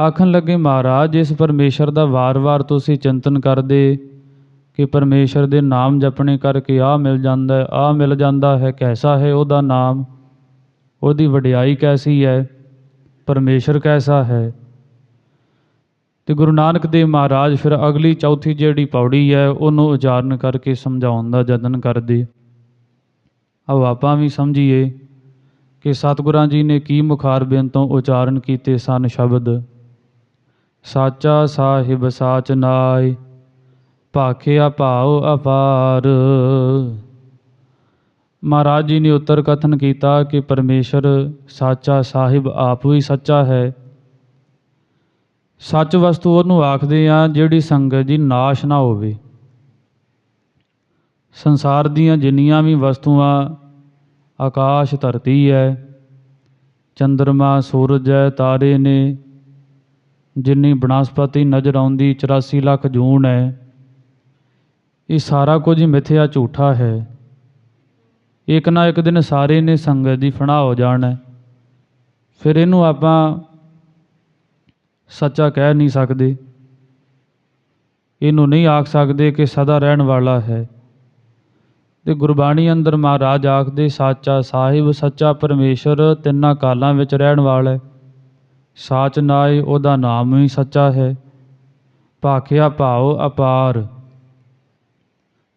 ਆਖਣ ਲੱਗੇ, ਮਹਾਰਾਜ, ਇਸ ਪਰਮੇਸ਼ਰ ਦਾ ਵਾਰ-ਵਾਰ ਤੁਸੀਂ ਚਿੰਤਨ ਕਰਦੇ ਕਿ ਪਰਮੇਸ਼ਰ ਦੇ ਨਾਮ ਜਪਣੇ ਕਰਕੇ ਆ ਮਿਲ ਜਾਂਦਾ ਹੈ ਆ ਮਿਲ ਜਾਂਦਾ ਹੈ, ਕੈਸਾ ਹੈ ਉਹਦਾ ਨਾਮ? ਉਹਦੀ ਵਡਿਆਈ ਕੈਸੀ ਹੈ? ਪਰਮੇਸ਼ਰ ਕੈਸਾ ਹੈ? ਤੇ ਗੁਰੂ ਨਾਨਕ ਦੇਵ ਮਹਾਰਾਜ ਫਿਰ ਅਗਲੀ ਚੌਥੀ ਜਿਹੜੀ ਪੌੜੀ ਹੈ, ਉਹਨੂੰ ਉਚਾਰਨ ਕਰਕੇ ਸਮਝਾਉਣ ਦਾ ਯਤਨ ਕਰਦੇ। ਆਓ ਆਪਾਂ ਵੀ ਸਮਝੀਏ ਕਿ ਸਤਿਗੁਰਾਂ ਜੀ ਨੇ ਕੀ ਮੁਖਾਰਬਿੰਦ ਤੋਂ ਉਚਾਰਨ ਕੀਤੇ ਸਨ ਸ਼ਬਦ। ਸਾਚਾ ਸਾਹਿਬ ਸਾਚ ਨਾਇ ਭਾਖਿਆ ਭਾਉ ਅਪਾਰ। ਮਹਾਰਾਜ ਜੀ ਨੇ ਉੱਤਰ ਕਥਨ ਕੀਤਾ ਕਿ ਪਰਮੇਸ਼ਰ ਸਾਚਾ ਸਾਹਿਬ ਆਪ ਹੀ ਸੱਚਾ ਹੈ। ਸੱਚ ਵਸਤੂ ਉਹਨੂੰ ਆਖਦੇ ਆ ਜਿਹੜੀ ਸੰਗਤ ਜੀ ਨਾਸ਼ ਨਾ ਹੋਵੇ। ਸੰਸਾਰ ਦੀਆਂ ਜਿੰਨੀਆਂ ਵੀ ਵਸਤੂਆਂ, ਆਕਾਸ਼ ਧਰਤੀ ਹੈ ਚੰ드ਰਮਾ ਸੂਰਜ ਹੈ, ਤਾਰੇ ਨੇ ਜਿੰਨੀ ਬਨਸਪਤੀ ਨਜ਼ਰ ਆਉਂਦੀ 84 ਲੱਖ ਜੂਨ ਹੈ, ਇਹ ਸਾਰਾ ਕੁਝ ਹੀ ਮਿੱਥਿਆ ਝੂਠਾ ਹੈ। ਇੱਕ ਨਾ ਇੱਕ ਦਿਨ ਸਾਰੇ ਨੇ ਸੰਗਤ ਦੀ ਫਣਾ ਹੋ ਜਾਣਾ ਫਿਰ ਇਹਨੂੰ ਆਪਾਂ ਸੱਚਾ ਕਹਿ ਨਹੀਂ ਸਕਦੇ। ਇਹਨੂੰ ਨਹੀਂ ਆਖ ਸਕਦੇ ਕਿ ਸਦਾ ਰਹਿਣ ਵਾਲਾ ਹੈ। ਤੇ ਗੁਰਬਾਣੀ ਅੰਦਰ ਮਹਾਰਾਜ ਆਖਦੇ, ਸਾਚਾ ਸਾਹਿਬ, ਸੱਚਾ ਪਰਮੇਸ਼ਰ ਤਿੰਨਾਂ ਕਾਲਾਂ ਵਿੱਚ ਰਹਿਣ ਵਾਲਾ ਹੈ। ਸਾਚ ਨਾਏ ਉਹਦਾ ਨਾਮ ਹੀ ਸੱਚਾ ਹੈ। ਭਾਖਿਆ ਭਾਉ ਅਪਾਰ।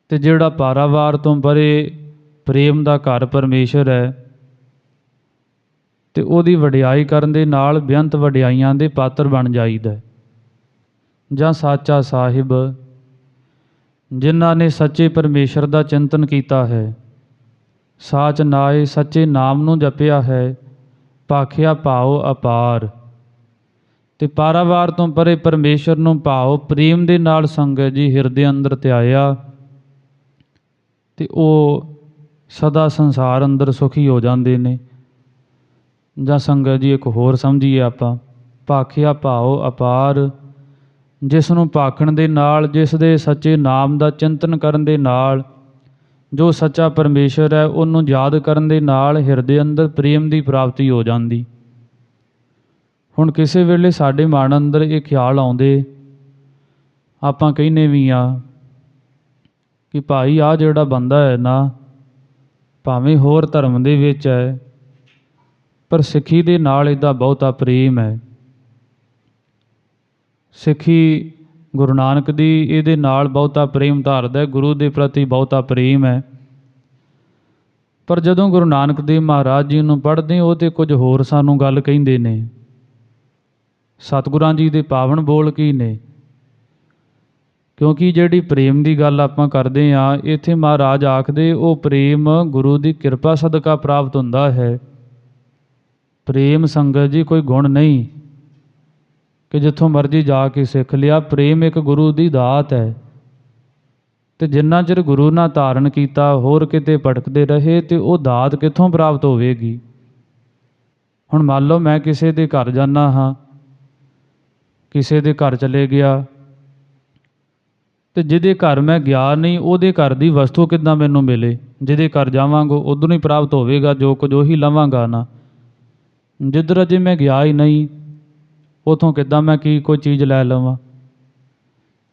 ਤੇ ਜਿਹੜਾ ਪਾਰਾਵਾਰ ਤੋਂ ਪਰੇ ਪ੍ਰੇਮ ਦਾ ਘਰ ਪਰਮੇਸ਼ਰ ਹੈ, ਤੇ ਉਹਦੀ ਵਡਿਆਈ ਕਰਨ ਦੇ ਨਾਲ ਬੇਅੰਤ ਵਡਿਆਈਆਂ ਦੇ ਪਾਤਰ ਬਣ ਜਾਈਦਾ ਜਾਂ ਸਾਚਾ ਸਾਹਿਬ, ਜਿਨ੍ਹਾਂ ਨੇ ਸੱਚੇ ਪਰਮੇਸ਼ਰ ਦਾ ਚਿੰਤਨ ਕੀਤਾ ਹੈ, ਸਾਚ ਨਾਏ ਸੱਚੇ ਨਾਮ ਨੂੰ ਜਪਿਆ ਹੈ, ਭਾਖਿਆ ਭਾਉ ਅਪਾਰ। ਤੇ ਪਾਰਾਵਾਰ ਤੋਂ ਪਰੇ ਪਰਮੇਸ਼ਰ ਨੂੰ ਭਾਓ, ਪ੍ਰੇਮ ਦੇ ਨਾਲ ਸੰਗਤ ਜੀ ਹਿਰਦੇ ਅੰਦਰ ਧਿਆਇਆ ਤੇ ਉਹ ਸਦਾ ਸੰਸਾਰ ਅੰਦਰ ਸੁਖੀ ਹੋ ਜਾਂਦੇ ਨੇ। ਜਾਂ ਸੰਗਤ ਜੀ ਇੱਕ ਹੋਰ ਸਮਝੀਏ ਆਪਾਂ, ਭਾਖਿਆ ਭਾਉ ਅਪਾਰ, ਜਿਸ ਨੂੰ ਭਾਖਣ ਦੇ ਨਾਲ, ਜਿਸ ਦੇ ਸੱਚੇ ਨਾਮ ਦਾ ਚਿੰਤਨ ਕਰਨ ਦੇ ਨਾਲ, ਜੋ ਸੱਚਾ ਪਰਮੇਸ਼ਰ ਹੈ, ਉਹਨੂੰ ਯਾਦ ਕਰਨ ਦੇ ਨਾਲ ਹਿਰਦੇ ਅੰਦਰ ਪ੍ਰੇਮ ਦੀ ਪ੍ਰਾਪਤੀ ਹੋ ਜਾਂਦੀ। ਹੁਣ ਕਿਸੇ ਵੇਲੇ ਸਾਡੇ ਮਨ ਅੰਦਰ ਇਹ ਖਿਆਲ ਆਉਂਦੇ, ਆਪਾਂ ਕਹਿੰਨੇ ਵੀ ਆ ਕਿ ਭਾਈ ਆ ਜਿਹੜਾ ਬੰਦਾ ਹੈ ਨਾ, ਭਾਵੇਂ ਹੋਰ ਧਰਮ ਦੇ ਵਿੱਚ ਹੈ, ਪਰ ਸਿੱਖੀ ਦੇ ਨਾਲ ਇਹਦਾ ਬਹੁਤਾ ਪ੍ਰੇਮ ਹੈ। ਸਿੱਖੀ ਗੁਰੂ ਨਾਨਕ ਦੀ ਇਹਦੇ ਨਾਲ ਬਹੁਤਾ ਪ੍ਰੇਮ ਧਾਰਦਾ ਗੁਰੂ ਦੇ ਪ੍ਰਤੀ ਬਹੁਤਾ ਪ੍ਰੇਮ ਹੈ। ਪਰ ਜਦੋਂ ਗੁਰੂ ਨਾਨਕ ਦੇਵ ਮਹਾਰਾਜ ਜੀ ਨੂੰ ਪੜ੍ਹਦੇ ਉਹ ਤੇ ਕੁਝ ਹੋਰ ਸਾਨੂੰ ਗੱਲ ਕਹਿੰਦੇ ਨੇ। ਸਤਿਗੁਰਾਂ ਜੀ ਦੇ ਪਾਵਨ ਬੋਲ ਕੀ ਨੇ? ਕਿਉਂਕਿ ਜਿਹੜੀ ਪ੍ਰੇਮ ਦੀ ਗੱਲ ਆਪਾਂ ਕਰਦੇ ਆ ਇੱਥੇ ਮਹਾਰਾਜ ਆਖਦੇ, ਉਹ ਪ੍ਰੇਮ ਗੁਰੂ ਦੀ ਕਿਰਪਾ ਸਦਕਾ ਪ੍ਰਾਪਤ ਹੁੰਦਾ ਹੈ। ਪ੍ਰੇਮ ਸੰਗਤ ਜੀ ਕੋਈ ਗੁਣ ਨਹੀਂ ਕਿ ਜਿੱਥੋਂ ਮਰਜ਼ੀ ਜਾ ਕੇ ਸਿੱਖ ਲਿਆ। ਪ੍ਰੇਮ ਇੱਕ ਗੁਰੂ ਦੀ ਦਾਤ ਹੈ। ਤੇ ਜਿੰਨਾ ਚਿਰ ਗੁਰੂ ਨਾਲ ਧਾਰਨ ਕੀਤਾ, ਹੋਰ ਕਿਤੇ ਭਟਕਦੇ ਰਹੇ, ਤੇ ਉਹ ਦਾਤ ਕਿੱਥੋਂ ਪ੍ਰਾਪਤ ਹੋਵੇਗੀ? ਹੁਣ ਮੰਨ ਲਓ ਮੈਂ ਕਿਸੇ ਦੇ ਘਰ ਜਾਣਾ ਹਾਂ ਕਿਸੇ ਦੇ ਘਰ ਚਲੇ ਗਿਆ। ਤੇ ਜਿਹਦੇ ਘਰ ਮੈਂ ਗਿਆ ਨਹੀਂ, ਉਹਦੇ ਘਰ ਦੀ ਵਸਤੂ ਕਿੱਦਾਂ ਮੈਨੂੰ ਮਿਲੇ? ਜਿਹਦੇ ਘਰ ਜਾਵਾਂਗਾ ਉਦੋਂ ਹੀ ਪ੍ਰਾਪਤ ਹੋਵੇਗਾ, ਜੋ ਕੁਝ ਉਹੀ ਲਵਾਂਗਾ ਨਾ। ਜਿੱਧਰ ਅਜੇ ਮੈਂ ਗਿਆ ਹੀ ਨਹੀਂ, ਉਥੋਂ ਕਿੱਦਾਂ ਮੈਂ ਕੀ ਕੋਈ ਚੀਜ਼ ਲੈ ਲਵਾਂ?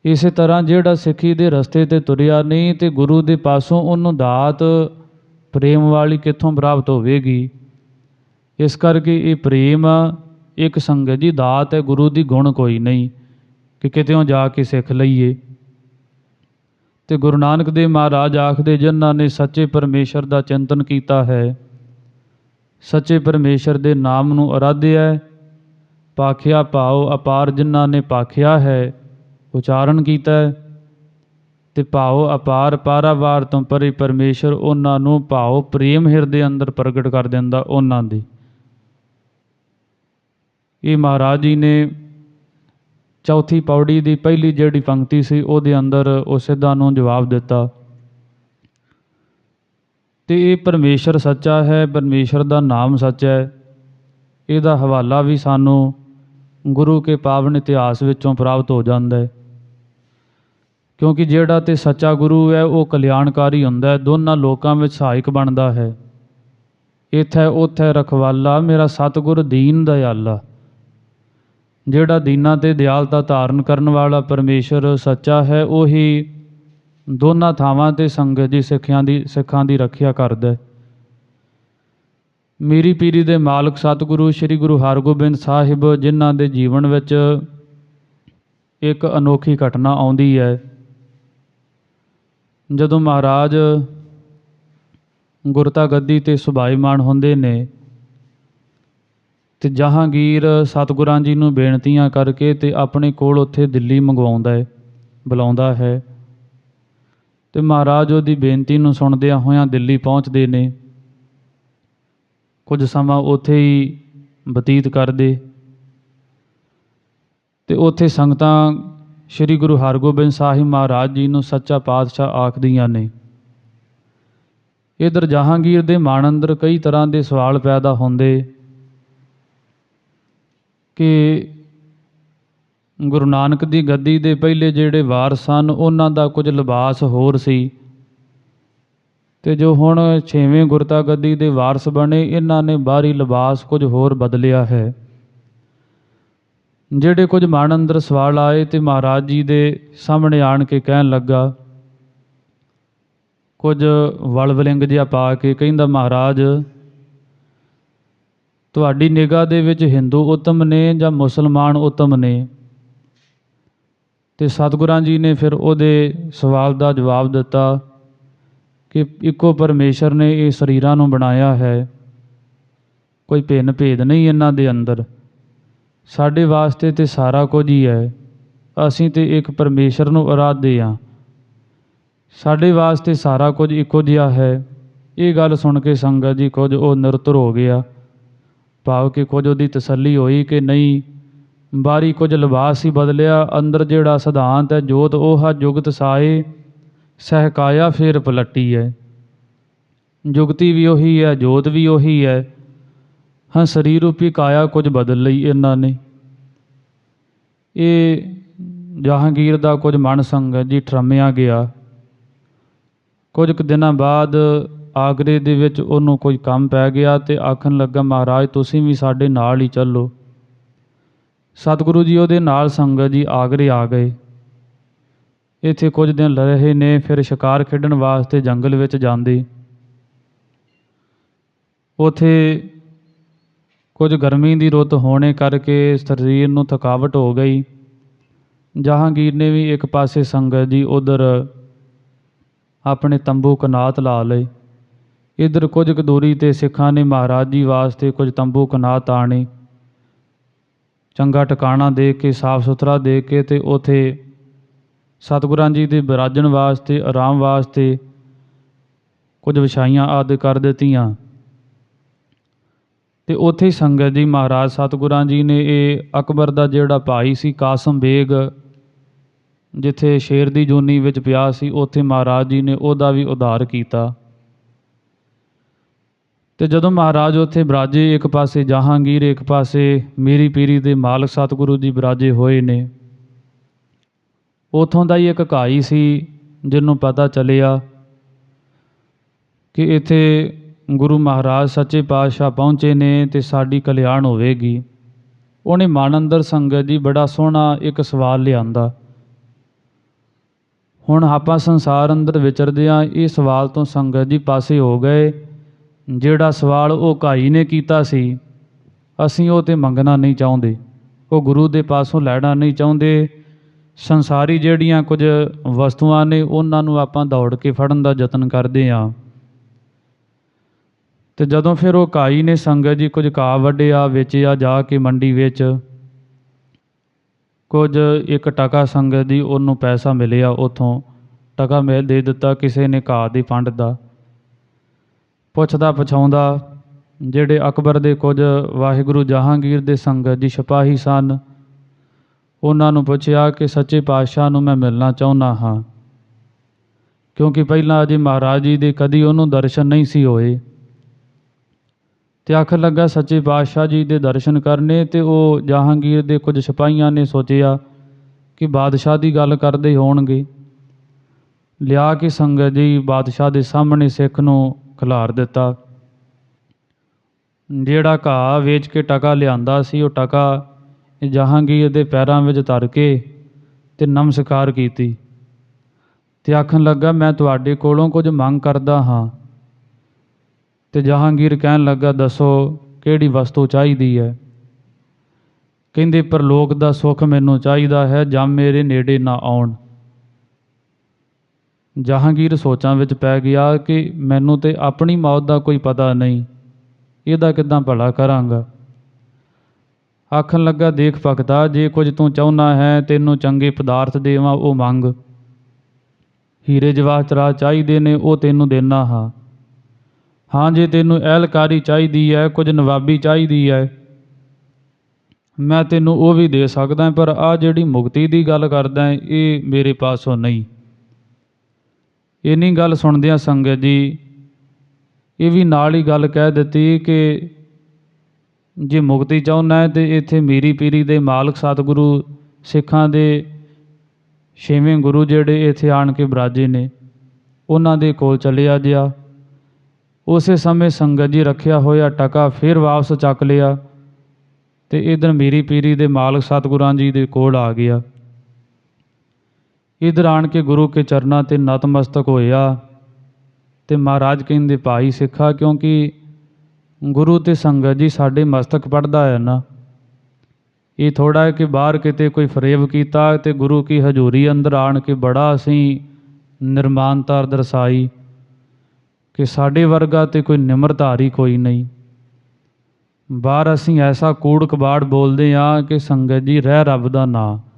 ਇਸੇ ਤਰ੍ਹਾਂ ਜਿਹੜਾ ਸਿੱਖੀ ਦੇ ਰਸਤੇ ਤੇ ਤੁਰਿਆ ਨਹੀਂ ਤੇ ਗੁਰੂ ਦੇ ਪਾਸੋਂ ਉਹਨੂੰ ਦਾਤ ਪ੍ਰੇਮ ਵਾਲੀ ਕਿੱਥੋਂ ਪ੍ਰਾਪਤ ਹੋਵੇਗੀ? ਇਸ ਕਰਕੇ ਇਹ ਪ੍ਰੇਮ ਇੱਕ ਸੰਗਤ ਜੀ ਦਾਤ ਹੈ, ਗੁਰੂ ਦੀ ਗੁਣ ਕੋਈ ਨਹੀਂ, ਕਿ ਕਿਤੇੋਂ ਜਾ ਕੇ ਸਿੱਖ ਲਈਏ। ਤੇ ਗੁਰੂ ਨਾਨਕ ਦੇਵ ਮਹਾਰਾਜ ਆਖਦੇ, ਜਿਨ੍ਹਾਂ ਨੇ ਸੱਚੇ ਪਰਮੇਸ਼ਰ ਦਾ ਚਿੰਤਨ ਕੀਤਾ ਹੈ, ਸੱਚੇ ਪਰਮੇਸ਼ਰ ਦੇ ਨਾਮ ਨੂੰ ਅਰਾਧਿਆ ਹੈ, ਪਾਖਿਆ ਭਾਉ ਅਪਾਰ ਜਿਨ੍ਹਾਂ ਨੇ ਪਾਖਿਆ ਹੈ, ਉਚਾਰਨ ਕੀਤਾ ਹੈ। ਤੇ ਭਾਉ ਅਪਾਰ ਪਾਰਾਵਾਰ ਤੋਂ ਪਰੇ ਪਰਮੇਸ਼ਰ ਉਹਨਾਂ ਨੂੰ ਭਾਉ ਪ੍ਰੇਮ ਹਿਰਦੇ ਅੰਦਰ ਪ੍ਰਗਟ ਕਰ ਦਿੰਦਾ ਉਹਨਾਂ ਦੀ। ਇਹ ਮਹਾਰਾਜ ਜੀ ਨੇ ਚੌਥੀ ਪੌੜੀ ਦੀ ਪਹਿਲੀ ਜਿਹੜੀ ਪੰਕਤੀ ਸੀ, ਉਹਦੇ ਅੰਦਰ ਉਹ ਸਿੱਧਾ ਨੂੰ ਜਵਾਬ ਦਿੱਤਾ। ਤੇ ਇਹ ਪਰਮੇਸ਼ਰ ਸੱਚਾ ਹੈ, ਪਰਮੇਸ਼ਰ ਦਾ ਨਾਮ ਸੱਚਾ ਹੈ। ਇਹਦਾ ਹਵਾਲਾ ਵੀ ਸਾਨੂੰ ਗੁਰੂ ਕੇ ਪਾਵਨ ਇਤਿਹਾਸ ਵਿੱਚੋਂ ਪ੍ਰਾਪਤ ਹੋ ਜਾਂਦਾ ਹੈ। ਕਿਉਂਕਿ ਜਿਹੜਾ ਤੇ ਸੱਚਾ ਗੁਰੂ ਹੈ, ਉਹ ਕਲਿਆਣਕਾਰੀ ਹੁੰਦਾ ਹੈ, ਦੋਨਾਂ ਲੋਕਾਂ ਵਿੱਚ ਸਹਾਇਕ ਬਣਦਾ ਹੈ। ਇਥੇ, ਉਥੇ ਰਖਵਾਲਾ, ਮੇਰਾ ਸਤਿਗੁਰ ਦੀਨ ਦਇਆਲਾ। ਜਿਹੜਾ ਦੀਨਾ ਤੇ ਦਿਆਲਤਾ ਧਾਰਨ ਕਰਨ ਵਾਲਾ ਪਰਮੇਸ਼ਰ ਸੱਚਾ ਹੈ, ਉਹੀ ਦੋਨਾਂ ਥਾਵਾਂ ਤੇ ਸੰਗਤ ਦੀ ਸਿੱਖਿਆਂ ਦੀ, ਸਿੱਖਾਂ ਦੀ ਰੱਖਿਆ ਕਰਦਾ ਹੈ। ਮੇਰੀ ਪੀਰੀ ਦੇ ਮਾਲਕ ਸਤਿਗੁਰੂ ਸ੍ਰੀ ਗੁਰੂ ਹਰਗੋਬਿੰਦ ਸਾਹਿਬ, ਜਿਨ੍ਹਾਂ ਦੇ ਜੀਵਨ ਵਿੱਚ ਇੱਕ ਅਨੋਖੀ ਘਟਨਾ ਆਉਂਦੀ ਹੈ। ਜਦੋਂ ਮਹਾਰਾਜ ਗੁਰਤਾ ਗੱਦੀ ਤੇ ਸੁਭਾਈਮਾਨ ਹੁੰਦੇ ਨੇ ਤੇ ਜਹਾਂਗੀਰ ਸਤਿਗੁਰਾਂ ਜੀ ਨੂੰ ਬੇਨਤੀਆਂ ਕਰਕੇ ਤੇ ਆਪਣੇ ਕੋਲ ਉੱਥੇ ਦਿੱਲੀ ਮੰਗਵਾਉਂਦਾ ਹੈ, ਬੁਲਾਉਂਦਾ ਹੈ। ਤੇ ਮਹਾਰਾਜ ਉਹਦੀ ਬੇਨਤੀ ਨੂੰ ਸੁਣਦਿਆਂ ਹੋਇਆਂ ਦਿੱਲੀ ਪਹੁੰਚਦੇ ਨੇ। ਕੁਝ ਸਮਾਂ ਉੱਥੇ ਹੀ ਬਤੀਤ ਕਰਦੇ। ਤੇ ਉੱਥੇ ਸੰਗਤਾਂ ਸ੍ਰੀ ਗੁਰੂ ਹਰਗੋਬਿੰਦ ਸਾਹਿਬ ਮਹਾਰਾਜ ਜੀ ਨੂੰ ਸੱਚਾ ਪਾਤਸ਼ਾਹ ਆਖਦੀਆਂ ਨੇ। ਇਧਰ ਜਹਾਂਗੀਰ ਦੇ ਮਨ ਅੰਦਰ ਕਈ ਤਰ੍ਹਾਂ ਦੇ ਸਵਾਲ ਪੈਦਾ ਹੁੰਦੇ। ਕਿ ਗੁਰੂ ਨਾਨਕ ਦੀ ਗੱਦੀ ਦੇ ਪਹਿਲੇ ਜਿਹੜੇ ਵਾਰਸ ਸਨ, ਉਹਨਾਂ ਦਾ ਕੁਝ ਲਿਬਾਸ ਹੋਰ ਸੀ। ਤੇ ਜੋ ਹੁਣ ਛੇਵੇਂ ਗੁਰਤਾ ਗੱਦੀ ਦੇ ਵਾਰਸ ਬਣੇ, ਇਹਨਾਂ ਨੇ ਬਾਹਰੀ ਲਿਬਾਸ ਕੁਝ ਹੋਰ ਬਦਲਿਆ ਹੈ। ਜਿਹੜੇ ਕੁਝ ਮਨ ਅੰਦਰ ਸਵਾਲ ਆਏ ਤੇ ਮਹਾਰਾਜ ਜੀ ਦੇ ਸਾਹਮਣੇ ਆਣ ਕੇ ਕਹਿਣ ਲੱਗਾ, ਕੁਝ ਵਲਵਲਿੰਗ ਜਿਹਾ ਪਾ ਕੇ ਕਹਿੰਦਾ, ਮਹਾਰਾਜ ਤੁਹਾਡੀ ਨਿਗਾਹ ਦੇ ਵਿੱਚ ਹਿੰਦੂ ਉਤਮ ਨੇ ਜਾਂ ਮੁਸਲਮਾਨ ਉਤਮ ਨੇ? ਤੇ ਸਤਿਗੁਰਾਂ ਜੀ ਨੇ ਫਿਰ ਉਹਦੇ ਸਵਾਲ ਦਾ ਜਵਾਬ ਦਿੱਤਾ ਕਿ ਇੱਕੋ ਪਰਮੇਸ਼ਰ ਨੇ ਇਹ ਸਰੀਰਾਂ ਨੂੰ ਬਣਾਇਆ ਹੈ। ਕੋਈ ਭਿੰਨ ਭੇਦ ਨਹੀਂ ਇਹਨਾਂ ਦੇ ਅੰਦਰ। ਸਾਡੇ ਵਾਸਤੇ ਤੇ ਸਾਰਾ ਕੁਝ ਹੀ ਹੈ। ਅਸੀਂ ਤੇ ਇੱਕ ਪਰਮੇਸ਼ਰ ਨੂੰ ਅਰਾਧਦੇ ਹਾਂ। ਸਾਡੇ ਵਾਸਤੇ ਸਾਰਾ ਕੁਝ ਇੱਕੋ ਜਿਹਾ ਹੈ। ਇਹ ਗੱਲ ਸੁਣ ਕੇ ਸੰਗਤ ਜੀ ਕੁਝ ਉਹ ਨਿਰਤਰ ਹੋ ਗਿਆ। ਭਾਵ ਕਿ ਕੁਝ ਉਹਦੀ ਤਸੱਲੀ ਹੋਈ ਕਿ ਨਹੀਂ, ਬਾਰੀ ਕੁਝ ਲਿਬਾਸ ਹੀ ਬਦਲਿਆ, ਅੰਦਰ ਜਿਹੜਾ ਸਿਧਾਂਤ ਹੈ, ਜੋਤ ਉਹ ਹੈ, ਜੁਗਤ ਸਾਏ, ਸਹਿਕਾਇਆ ਫੇਰ ਪਲਟੀ ਹੈ। ਜੁਗਤੀ ਵੀ ਉਹੀ ਹੈ, ਜੋਤ ਵੀ ਉਹੀ ਹੈ। ਹਾਂ, ਸਰੀਰ ਰੂਪੀ ਕਾਇਆ ਕੁਝ ਬਦਲ ਲਈ ਇਹਨਾਂ ਨੇ। ਇਹ ਜਹਾਂਗੀਰ ਦਾ ਕੁਝ ਮਨ ਸੰਗਤ ਜੀ, ਠਰਮਿਆ ਗਿਆ। ਕੁਝ ਕੁ ਦਿਨਾਂ ਬਾਅਦ ਆਗਰੇ ਦੇ ਵਿੱਚ ਉਹਨੂੰ ਕੋਈ ਕੰਮ ਪੈ ਗਿਆ ਤੇ ਆਖਣ ਲੱਗਾ, ਮਹਾਰਾਜ, ਤੁਸੀਂ ਵੀ ਸਾਡੇ ਨਾਲ ਹੀ ਚੱਲੋ। ਸਤਿਗੁਰੂ ਜੀ ਉਹਦੇ ਨਾਲ ਸੰਗਤ ਜੀ ਆਗਰੇ ਆ ਗਏ। ਇੱਥੇ ਕੁਝ ਦਿਨ ਰਹੇ ਨੇ, ਫਿਰ ਸ਼ਿਕਾਰ ਖੇਡਣ ਵਾਸਤੇ ਜੰਗਲ ਵਿੱਚ ਜਾਂਦੇ। ਉਥੇ ਕੁਝ ਗਰਮੀ ਦੀ ਰੁੱਤ ਹੋਣੇ ਕਰਕੇ ਸਰੀਰ ਨੂੰ ਥਕਾਵਟ ਹੋ ਗਈ। ਜਹਾਂਗੀਰ ਨੇ ਵੀ ਇੱਕ ਪਾਸੇ ਸੰਗਤ ਜੀ ਉਧਰ ਆਪਣੇ ਤੰਬੂ ਕਨਾਤ ਲਾ ਲਏ। ਇਧਰ ਕੁਝ ਕੁ ਦੂਰੀ ਤੇ ਸਿੱਖਾਂ ਨੇ ਮਹਾਰਾਜ ਜੀ ਵਾਸਤੇ ਕੁਝ ਤੰਬੂ ਕਨਾ ਤਾਣੇ ਚੰਗਾ ਟਿਕਾਣਾ ਦੇ ਕੇ, ਸਾਫ਼ ਸੁਥਰਾ ਦੇ ਕੇ ਤੇ ਉਥੇ ਸਤਿਗੁਰਾਂ ਜੀ ਦੇ ਬਿਰਾਜਣ ਵਾਸਤੇ, ਆਰਾਮ ਵਾਸਤੇ ਕੁਝ ਵਿਛਾਈਆਂ ਆਦਿ ਕਰ ਦਿੱਤੀਆਂ। ਤੇ ਉੱਥੇ ਹੀ ਸੰਗਤ ਜੀ, ਮਹਾਰਾਜ ਸਤਿਗੁਰਾਂ ਜੀ ਨੇ ਇਹ ਅਕਬਰ ਦਾ ਜਿਹੜਾ ਭਾਈ ਸੀ, ਕਾਸਮ ਬੇਗ, ਜਿੱਥੇ ਸ਼ੇਰ ਦੀ ਜੂਨੀ ਵਿੱਚ ਪਿਆ ਸੀ, ਉੱਥੇ ਮਹਾਰਾਜ ਜੀ ਨੇ ਉਹਦਾ ਵੀ ਉਧਾਰ ਕੀਤਾ। ਤੇ ਜਦੋਂ ਮਹਾਰਾਜ ਉੱਥੇ ਬਰਾਜੇ ਇੱਕ ਪਾਸੇ, ਜਹਾਂਗੀਰ ਇੱਕ ਪਾਸੇ, ਮੇਰੀ ਪੀਰੀ ਦੇ ਮਾਲਕ ਸਤਿਗੁਰੂ ਜੀ ਬਰਾਜੇ ਹੋਏ ਨੇ, ਉਥੋਂ ਦਾ ਹੀ ਇੱਕ ਘਾਈ ਸੀ ਜਿਹਨੂੰ ਪਤਾ ਚੱਲਿਆ ਕਿ ਇੱਥੇ ਗੁਰੂ ਮਹਾਰਾਜ ਸੱਚੇ ਪਾਤਸ਼ਾਹ ਪਹੁੰਚੇ ਨੇ ਤੇ ਸਾਡੀ ਕਲਿਆਣ ਹੋਵੇਗੀ। ਉਹਨੇ ਮਨ ਅੰਦਰ ਸੰਗਤ ਜੀ ਬੜਾ ਸੋਹਣਾ ਇੱਕ ਸਵਾਲ ਲਿਆਂਦਾ। ਹੁਣ ਆਪਾਂ ਸੰਸਾਰ ਅੰਦਰ ਵਿਚਰਦੇ ਆ, ਇਹ ਸਵਾਲ ਤੋਂ ਸੰਗਤ ਜੀ ਪਾਸੇ ਹੋ ਗਏ। ਜਿਹੜਾ ਸਵਾਲ ਉਹ ਘਾਈ ਨੇ ਕੀਤਾ ਸੀ, ਅਸੀਂ ਉਹ ਤੇ ਮੰਗਣਾ ਨਹੀਂ ਚਾਹੁੰਦੇ। ਉਹ ਗੁਰੂ ਦੇ ਪਾਸੋਂ ਲੈਣਾ ਨਹੀਂ ਚਾਹੁੰਦੇ। ਸੰਸਾਰੀ ਜਿਹੜੀਆਂ ਕੁਝ ਵਸਤੂਆਂ ਨੇ, ਉਹਨਾਂ ਨੂੰ ਆਪਾਂ ਦੌੜ ਕੇ ਫੜਨ ਦਾ ਯਤਨ ਕਰਦੇ ਆ ਤੇ ਜਦੋਂ ਫਿਰ ਉਹ ਕਾਈ ਨੇ ਸੰਗਤ ਜੀ ਕੁਝ ਕਾ ਵੱਢਿਆ, ਵੇਚਿਆ, ਜਾ ਕੇ ਮੰਡੀ ਵਿੱਚ, ਕੁਝ ਇੱਕ ਟਕਾ ਸੰਗਤ ਦੀ ਉਹਨੂੰ ਪੈਸਾ ਮਿਲਿਆ ਉਥੋਂ। ਟਕਾ ਮਿਲ ਦੇ ਦਿੱਤਾ ਕਿਸੇ ਨੇ ਘਾਹ ਦੀ ਫੰਡ ਦਾ। ਪੁੱਛਦਾ ਪਛਾਉਂਦਾ, ਜਿਹੜੇ ਅਕਬਰ ਦੇ ਕੁਝ ਵਾਹਿਗੁਰੂ ਜਹਾਂਗੀਰ ਦੇ ਸੰਗਤ ਜੀ ਸਿਪਾਹੀ ਸਨ, ਉਹਨਾਂ ਨੂੰ ਪੁੱਛਿਆ ਕਿ ਸੱਚੇ ਪਾਤਸ਼ਾਹ ਨੂੰ ਮੈਂ ਮਿਲਣਾ ਚਾਹੁੰਦਾ ਹਾਂ, ਕਿਉਂਕਿ ਪਹਿਲਾਂ ਅਜੇ ਮਹਾਰਾਜ ਜੀ ਦੇ ਕਦੀ ਉਹਨੂੰ ਦਰਸ਼ਨ ਨਹੀਂ ਸੀ ਹੋਏ। ਤੇ ਆਖਣ ਲੱਗਾ, ਸੱਚੇ ਪਾਤਸ਼ਾਹ ਜੀ ਦੇ ਦਰਸ਼ਨ ਕਰਨੇ ਤੇ ਉਹ ਜਹਾਂਗੀਰ ਦੇ ਕੁਝ ਸਿਪਾਹੀਆਂ ਨੇ ਸੋਚਿਆ ਕਿ ਬਾਦਸ਼ਾਹ ਦੀ ਗੱਲ ਕਰਦੇ ਹੋਣਗੇ। ਲਿਆ ਕੇ ਸੰਗਤ ਜੀ ਬਾਦਸ਼ਾਹ ਦੇ ਸਾਹਮਣੇ ਸਿੱਖ ਨੂੰ ਖਿਲਾਰ ਦਿੱਤਾ। ਜਿਹੜਾ ਘਾਹ ਵੇਚ ਕੇ ਟਕਾ ਲਿਆਂਦਾ ਸੀ, ਉਹ ਟਕਾ ਜਹਾਂਗੀਰ ਦੇ ਪੈਰਾਂ ਵਿੱਚ ਧਰ ਕੇ ਤੇ ਨਮਸਕਾਰ ਕੀਤੀ। ਤੇ ਆਖਣ ਲੱਗਾ, ਮੈਂ ਤੁਹਾਡੇ ਕੋਲੋਂ ਕੁਝ ਮੰਗ ਕਰਦਾ ਹਾਂ। ਤੇ ਜਹਾਂਗੀਰ ਕਹਿਣ ਲੱਗਾ, ਦੱਸੋ, ਕਿਹੜੀ ਵਸਤੂ ਚਾਹੀਦੀ ਹੈ? ਕਹਿੰਦੇ, ਪਰਲੋਕ ਦਾ ਸੁੱਖ ਮੈਨੂੰ ਚਾਹੀਦਾ ਹੈ, ਜਾਂ ਮੇਰੇ ਨੇੜੇ ਨਾ ਆਉਣ? ਜਹਾਂਗੀਰ ਸੋਚਾਂ ਵਿੱਚ ਪੈ ਗਿਆ ਕਿ ਮੈਨੂੰ ਤੇ ਆਪਣੀ ਮੌਤ ਦਾ ਕੋਈ ਪਤਾ ਨਹੀਂ। ਇਹਦਾ ਕਿੱਦਾਂ ਭਲਾ ਕਰਾਂਗਾ? ਆਖਣ ਲੱਗਾ, ਦੇਖ ਭਗਤਾ, ਜੇ ਕੁਝ ਤੂੰ ਚਾਹੁੰਦਾ ਹੈ, ਤੈਨੂੰ ਚੰਗੇ ਪਦਾਰਥ ਦੇਵਾਂ, ਉਹ ਮੰਗ। ਹੀਰੇ ਜਵਾਹਰਾਤ ਚਾਹੀਦੇ ਨੇ, ਉਹ ਤੈਨੂੰ ਦੇਣਾ ਹਾਂ। ਹਾਂ, ਜੇ ਤੈਨੂੰ ਅਹਿਲਕਾਰੀ ਚਾਹੀਦੀ ਹੈ, ਕੁਝ ਨਵਾਬੀ ਚਾਹੀਦੀ ਹੈ, ਮੈਂ ਤੈਨੂੰ ਉਹ ਵੀ ਦੇ ਸਕਦਾ ਪਰ ਆ ਜਿਹੜੀ ਮੁਕਤੀ ਦੀ ਗੱਲ ਕਰਦਾ ਇਹ ਮੇਰੇ ਪਾਸੋਂ ਨਹੀਂ। ਇੰਨੀ ਗੱਲ ਸੁਣਦਿਆਂ ਸੰਗਤ ਜੀ, ਇਹ ਵੀ ਨਾਲ ਹੀ ਗੱਲ ਕਹਿ ਦਿੱਤੀ ਕਿ ਜੇ ਮੁਕਤੀ ਚਾਹੁੰਦਾ ਹੈ ਤੇ ਇੱਥੇ ਮੀਰੀ ਪੀਰੀ ਦੇ ਮਾਲਕ ਸਤਿਗੁਰੂ ਸਿੱਖਾਂ ਦੇ ਛੇਵੇਂ ਗੁਰੂ ਜਿਹੜੇ ਇੱਥੇ ਆਣ ਕੇ ਬਰਾਜੇ ਨੇ, ਉਹਨਾਂ ਦੇ ਕੋਲ ਚਲਿਆ ਗਿਆ। ਉਸੇ ਸਮੇਂ ਸੰਗਤ ਜੀ ਰੱਖਿਆ ਹੋਇਆ ਟਕਾ ਫਿਰ ਵਾਪਸ ਚੱਕ ਲਿਆ ਤੇ ਇਧਰ ਮੀਰੀ ਪੀਰੀ ਦੇ ਮਾਲਕ ਸਤਿਗੁਰਾਂ ਜੀ ਦੇ ਕੋਲ ਆ ਗਿਆ। ਇਧਰ ਆਣ ਕੇ ਗੁਰੂ ਕੇ ਚਰਨਾਂ ਤੇ ਨਤਮਸਤਕ ਹੋਇਆ ਤੇ ਮਹਾਰਾਜ ਕਹਿੰਦੇ, ਭਾਈ ਸਿੱਖਾ, ਕਿਉਂਕਿ ਗੁਰੂ ਤੇ ਸੰਗਤ ਜੀ ਸਾਡੇ ਮਸਤਕ ਪੜਦਾ ਹੈ ਨਾ। ਇਹ ਥੋੜਾ ਹੈ ਕਿ ਬਾਹਰ ਕਿਤੇ ਕੋਈ ਫਰੇਬ ਕੀਤਾ ਤੇ ਗੁਰੂ ਕੀ ਹਜ਼ੂਰੀ ਅੰਦਰ ਆਣ ਕੇ ਬੜਾ ਅਸੀਂ ਨਿਰਮਾਨਤਾ ਦਰਸਾਈ ਕਿ ਸਾਡੇ ਵਰਗਾ ਤੇ ਕੋਈ ਨਿਮਰਧਾਰੀ ਕੋਈ ਨਹੀਂ। ਬਾਹਰ ਅਸੀਂ ਐਸਾ ਕੂੜ ਕਬਾੜ ਬੋਲਦੇ ਆ ਕਿ ਸੰਗਤ ਜੀ ਰਹਿ ਰੱਬ ਦਾ ਨਾਂ।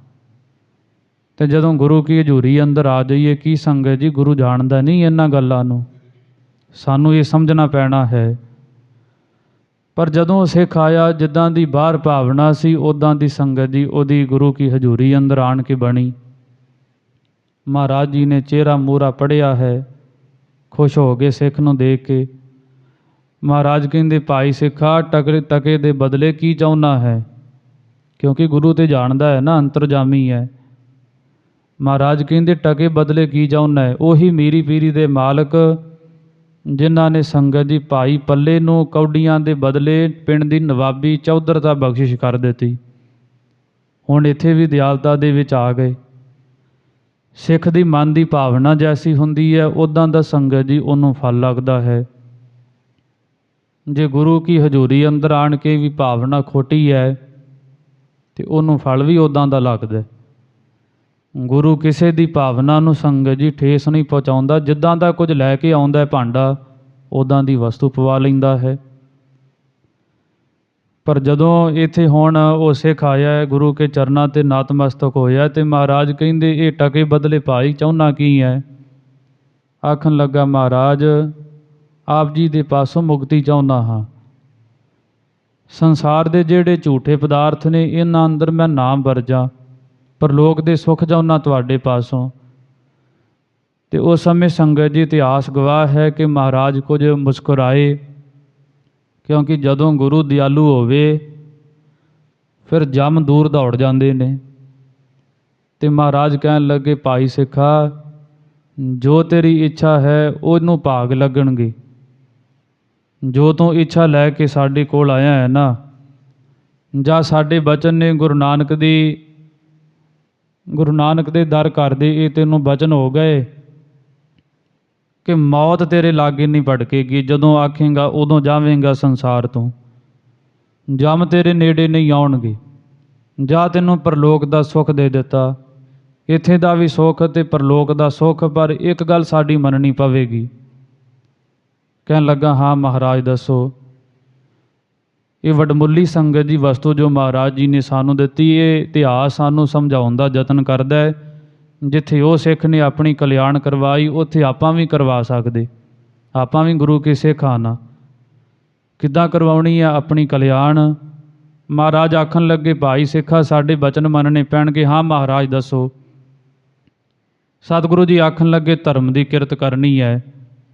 ਤੇ ਜਦੋਂ ਗੁਰੂ ਕੀ ਹਜ਼ੂਰੀ ਅੰਦਰ ਆ ਜਾਈਏ, ਕੀ ਸੰਗਤ ਜੀ ਗੁਰੂ ਜਾਣਦਾ ਨਹੀਂ ਇਹਨਾਂ ਗੱਲਾਂ ਨੂੰ? ਸਾਨੂੰ ਇਹ ਸਮਝਣਾ ਪੈਣਾ ਹੈ। ਪਰ ਜਦੋਂ ਸਿੱਖ ਆਇਆ, ਜਿੱਦਾਂ ਦੀ ਬਾਹਰ ਭਾਵਨਾ ਸੀ ਉਦਾਂ ਦੀ ਸੰਗਤ ਜੀ ਉਹਦੀ ਗੁਰੂ ਕੀ ਹਜ਼ੂਰੀ ਅੰਦਰ ਆਣ ਕੇ ਬਣੀ। ਮਹਾਰਾਜ ਜੀ ਨੇ ਚਿਹਰਾ ਮੂਰਾ ਪੜਿਆ ਹੈ, ਖੁਸ਼ ਹੋ ਗਏ ਸਿੱਖ ਨੂੰ ਦੇਖ ਕੇ। ਮਹਾਰਾਜ ਕਹਿੰਦੇ, ਭਾਈ ਸਿੱਖਾ ਟਕਰੇ ਟਕੇ ਦੇ ਬਦਲੇ ਕੀ ਚਾਹੁੰਦਾ ਹੈ? ਕਿਉਂਕਿ ਗੁਰੂ ਤੇ ਜਾਣਦਾ ਹੈ ਨਾ, ਅੰਤਰਜਾਮੀ ਹੈ। ਮਹਾਰਾਜ ਕਹਿੰਦੇ, ਟਕੇ ਬਦਲੇ ਕੀ ਚਾਹੁੰਦਾ ਹੈ? ਉਹੀ ਮੀਰੀ ਪੀਰੀ ਦੇ ਮਾਲਕ ਜਿਨ੍ਹਾਂ ਨੇ ਸੰਗਤ ਜੀ ਭਾਈ ਪੱਲੇ ਨੂੰ ਕੌਡੀਆਂ ਦੇ ਬਦਲੇ ਪਿੰਡ ਦੀ ਨਵਾਬੀ ਚੌਧਰਤਾ ਬਖਸ਼ਿਸ਼ ਕਰ ਦਿੱਤੀ। ਹੁਣ ਇੱਥੇ ਵੀ ਦਿਆਲਤਾ ਦੇ ਵਿੱਚ ਆ ਗਏ। ਸਿੱਖ ਦੀ ਮਨ ਦੀ ਭਾਵਨਾ ਜੈਸੀ ਹੁੰਦੀ ਹੈ ਉਦਾਂ ਦਾ ਸੰਗਤ ਜੀ ਉਹਨੂੰ ਫਲ ਲੱਗਦਾ ਹੈ। ਜੇ ਗੁਰੂ ਕੀ ਹਜ਼ੂਰੀ ਅੰਦਰ ਆਣ ਕੇ ਵੀ ਭਾਵਨਾ ਖੋਟੀ ਹੈ, ਤੇ ਉਹਨੂੰ ਫਲ ਵੀ ਉਦਾਂ ਦਾ ਲੱਗਦਾ ਗੁਰੂ ਕਿਸੇ ਦੀ ਭਾਵਨਾ ਨੂੰ ਸੰਗਤ ਜੀ ਠੇਸ ਨਹੀਂ ਪਹੁੰਚਾਉਂਦਾ। ਜਿੱਦਾਂ ਦਾ ਕੁਝ ਲੈ ਕੇ ਆਉਂਦਾ ਭਾਂਡਾ ਉਦਾਂ ਦੀ ਵਸਤੂ ਪਵਾ ਲੈਂਦਾ ਹੈ। ਪਰ ਜਦੋਂ ਇੱਥੇ ਹੁਣ ਉਹ ਸਿੱਖ ਆਇਆ ਹੈ, ਗੁਰੂ ਕੇ ਚਰਨਾਂ ਤੇ ਨਤਮਸਤਕ ਹੋਇਆ ਤੇ ਮਹਾਰਾਜ ਕਹਿੰਦੇ, ਇਹ ਟਕੇ ਬਦਲੇ ਭਾਈ, ਚਾਹੁੰਨਾ ਕੀ ਹੈ? ਆਖਣ ਲੱਗਾ, ਮਹਾਰਾਜ, ਆਪ ਜੀ ਦੇ ਪਾਸੋਂ ਮੁਕਤੀ ਚਾਹੁੰਦਾ ਹਾਂ। ਸੰਸਾਰ ਦੇ ਜਿਹੜੇ ਝੂਠੇ ਪਦਾਰਥ ਨੇ, ਇਹਨਾਂ ਅੰਦਰ ਮੈਂ ਨਾਮ ਵਰਜਾਂ। ਪਰਲੋਕ ਦੇ ਸੁੱਖ ਜਾਉਣਾ ਤੁਹਾਡੇ ਪਾਸੋਂ? ਤੇ ਉਸ ਸਮੇਂ ਸੰਗਤ ਜੀ ਇਤਿਹਾਸ ਗਵਾਹ ਹੈ ਕਿ ਮਹਾਰਾਜ ਕੁਝ ਮੁਸਕਰਾਏ, ਕਿਉਂਕਿ ਜਦੋਂ ਗੁਰੂ ਦਿਆਲੂ ਹੋਵੇ, ਫਿਰ ਜਮ ਦੂਰ ਦੌੜ ਜਾਂਦੇ ਨੇ। ਤੇ ਮਹਾਰਾਜ ਕਹਿਣ ਲੱਗੇ, ਭਾਈ ਸਿੱਖਾ, ਜੋ ਤੇਰੀ ਇੱਛਾ ਹੈ, ਉਹਨੂੰ ਭਾਗ ਲੱਗਣਗੇ। ਜੋ ਤੂੰ ਇੱਛਾ ਲੈ ਕੇ ਸਾਡੇ ਕੋਲ ਆਇਆ ਹੈ ਨਾ, ਜਾਂ ਸਾਡੇ ਬਚਨ ਨੇ ਗੁਰੂ ਨਾਨਕ ਦੀ ਗੁਰੂ ਨਾਨਕ ਦੇ ਦਰ ਕਰਦੇ ਇਹ ਤੈਨੂੰ ਬਚਨ ਹੋ ਗਏ ਕਿ ਮੌਤ ਤੇਰੇ ਲਾਗੇ ਨਹੀਂ ਭਟਕੇਗੀ। ਜਦੋਂ ਆਖੇਗਾ, ਉਦੋਂ ਜਾਵੇਂਗਾ ਸੰਸਾਰ ਤੋਂ। ਜਮ ਤੇਰੇ ਨੇੜੇ ਨਹੀਂ ਆਉਣਗੇ। ਜਾਂ ਤੈਨੂੰ ਪਰਲੋਕ ਦਾ ਸੁੱਖ ਦੇ ਦਿੱਤਾ। ਇੱਥੇ ਦਾ ਵੀ ਸੁੱਖ ਤੇ ਪਰਲੋਕ ਦਾ ਸੁੱਖ, ਪਰ ਇੱਕ ਗੱਲ ਸਾਡੀ ਮੰਨਣੀ ਪਵੇਗੀ। ਕਹਿਣ ਲੱਗਾ, ਹਾਂ ਮਹਾਰਾਜ, ਦੱਸੋ। ਇਹ ਵਡਮੁੱਲੀ ਸੰਗਤ ਦੀ ਵਸਤੂ ਜੋ ਮਹਾਰਾਜ ਜੀ ਨੇ ਸਾਨੂੰ ਦਿੱਤੀ, ਇਹ ਇਤਿਹਾਸ ਸਾਨੂੰ ਸਮਝਾਉਣ ਦਾ ਯਤਨ ਕਰਦਾ ਹੈ। ਜਿੱਥੇ ਉਹ ਸਿੱਖ ਨੇ ਆਪਣੀ ਕਲਿਆਣ ਕਰਵਾਈ, ਉੱਥੇ ਆਪਾਂ ਵੀ ਕਰਵਾ ਸਕਦੇ। ਆਪਾਂ ਵੀ ਗੁਰੂ ਕੇ ਸਿੱਖ ਆਣਾ ਕਿੱਦਾਂ ਕਰਵਾਉਣੀ ਆ ਆਪਣੀ ਕਲਿਆਣ? ਮਹਾਰਾਜ ਆਖਣ ਲੱਗੇ, ਭਾਈ ਸਿੱਖਾ, ਸਾਡੇ ਬਚਨ ਮੰਨਣੇ ਪੈਣਗੇ। ਹਾਂ, ਮਹਾਰਾਜ, ਦੱਸੋ। ਸਤਿਗੁਰੂ ਜੀ ਆਖਣ ਲੱਗੇ, ਧਰਮ ਦੀ ਕਿਰਤ ਕਰਨੀ ਹੈ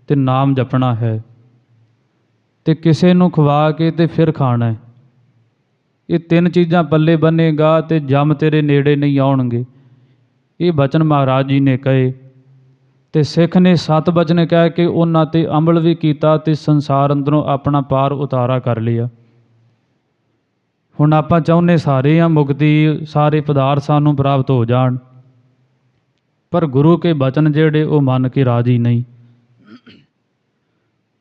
ਤੇ ਨਾਮ ਜਪਣਾ ਹੈ। ਤੇ ਕਿਸੇ ਨੂੰ ਖਵਾ ਕੇ ਤੇ ਫਿਰ ਖਾਣਾ ਇਹ ਤਿੰਨ ਚੀਜ਼ਾਂ ਪੱਲੇ ਬੰਨੇਗਾ ਤੇ ਜਮ ਤੇਰੇ ਨੇੜੇ ਨਹੀਂ ਆਉਣਗੇ। ਇਹ ਬਚਨ ਮਹਾਰਾਜ ਜੀ ਨੇ ਕਹੇ। ਤੇ ਸਿੱਖ ਨੇ ਸਤ ਬਚਨ ਕਹਿ ਕੇ ਉਹਨਾਂ ਤੇ ਅਮਲ ਵੀ ਕੀਤਾ ਤੇ ਸੰਸਾਰ ਅੰਦਰੋਂ ਆਪਣਾ ਪਾਰ ਉਤਾਰਾ ਕਰ ਲਿਆ। ਹੁਣ ਆਪਾਂ ਚਾਹੁੰਦੇ ਸਾਰੇ ਆ ਮੁਕਤੀ, ਸਾਰੇ ਪਦਾਰਥ ਸਾਨੂੰ ਪ੍ਰਾਪਤ ਹੋ ਜਾਣ। ਪਰ ਗੁਰੂ ਕੇ ਬਚਨ ਜਿਹੜੇ ਉਹ ਮੰਨ ਕੇ ਰਾਜੀ ਨਹੀਂ।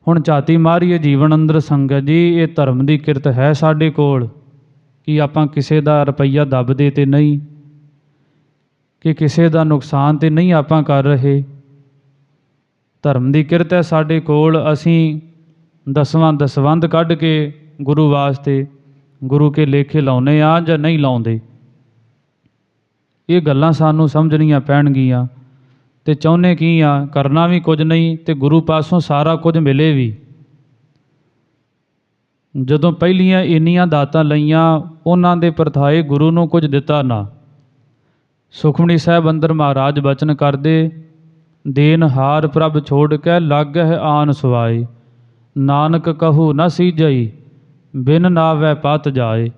ਹੁਣ ਝਾਤੀ ਮਾਰੀਏ, ਜੀਵਨ ਅੰਦਰ ਸੰਗਤ ਜੀ, ਇਹ ਧਰਮ ਦੀ ਕਿਰਤ ਹੈ ਸਾਡੇ ਕੋਲ। ਕਿ ਆਪਾਂ ਕਿਸੇ ਦਾ ਰੁਪਈਆ ਦੱਬਦੇ ਤੇ ਨਹੀਂ? ਕਿ ਕਿਸੇ ਦਾ ਨੁਕਸਾਨ ਤੇ ਨਹੀਂ ਆਪਾਂ ਕਰ ਰਹੇ? ਧਰਮ ਦੀ ਕਿਰਤ ਹੈ ਸਾਡੇ ਕੋਲ, ਅਸੀਂ ਦਸਵਾਂ ਦਸਵੰਧ ਕੱਢ ਕੇ ਗੁਰੂ ਵਾਸਤੇ, ਗੁਰੂ ਕੇ ਲੇਖੇ ਲਾਉਨੇ ਆ ਜਾਂ ਨਹੀਂ ਲਾਉਂਦੇ? ਇਹ ਗੱਲਾਂ ਸਾਨੂੰ ਸਮਝਣੀਆਂ ਪੈਣਗੀਆਂ। ਤੇ ਚਾਹੁੰਨੇ ਕੀ ਆ? ਕਰਨਾ ਵੀ ਕੁਝ ਨਹੀਂ ਤੇ ਗੁਰੂ ਪਾਸੋਂ ਸਾਰਾ ਕੁਝ ਮਿਲੇ ਵੀ। ਜਦੋਂ ਪਹਿਲੀਆਂ ਇੰਨੀਆਂ ਦਾਤਾਂ ਲਈਆਂ, ਉਹਨਾਂ ਦੇ ਪਰਥਾਏ ਗੁਰੂ ਨੂੰ ਕੁਝ ਦਿੱਤਾ ਨਾ। ਸੁਖਮਣੀ ਸਾਹਿਬ ਅੰਦਰ ਮਹਾਰਾਜ ਬਚਨ ਕਰਦੇ, ਦੇਨ ਹਾਰ ਪ੍ਰਭ ਛੋੜ ਕੇ ਲੱਗ ਹੈ ਆਨ ਸਵਾਏ। ਨਾਨਕ ਕਹੂ ਨ ਸੀਜਈ ਬਿਨ ਨਾਵੈ ਪਤ ਜਾਏ।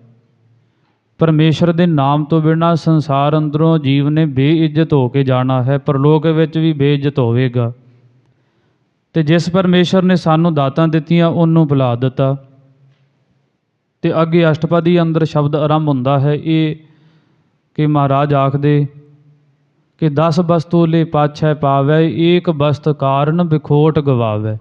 ਪਰਮੇਸ਼ਰ ਦੇ ਨਾਮ ਤੋਂ ਬਿਨਾਂ ਸੰਸਾਰ ਅੰਦਰੋਂ ਜੀਵ ਨੇ ਬੇਇੱਜ਼ਤ ਹੋ ਕੇ ਜਾਣਾ ਹੈ, ਪਰਲੋਕ ਵਿੱਚ ਵੀ ਬੇਇੱਜ਼ਤ ਹੋਵੇਗਾ। ਤੇ ਜਿਸ ਪਰਮੇਸ਼ਰ ਨੇ ਸਾਨੂੰ ਦਾਤਾਂ ਦਿੱਤੀਆਂ, ਉਹਨੂੰ ਬੁਲਾ ਦਿੱਤਾ। ਤੇ ਅੱਗੇ ਅਸ਼ਟਪਦੀ ਅੰਦਰ ਸ਼ਬਦ ਆਰੰਭ ਹੁੰਦਾ ਹੈ, ਇਹ ਕਿ ਮਹਾਰਾਜ ਆਖਦੇ ਕਿ 10 ਵਸਤੂ ਲੈ ਪਾਛੈ ਪਾਵੈ, ਏਕ ਵਸਤ ਕਾਰਨ ਵਿਖੋਟ ਗਵਾਵੈ।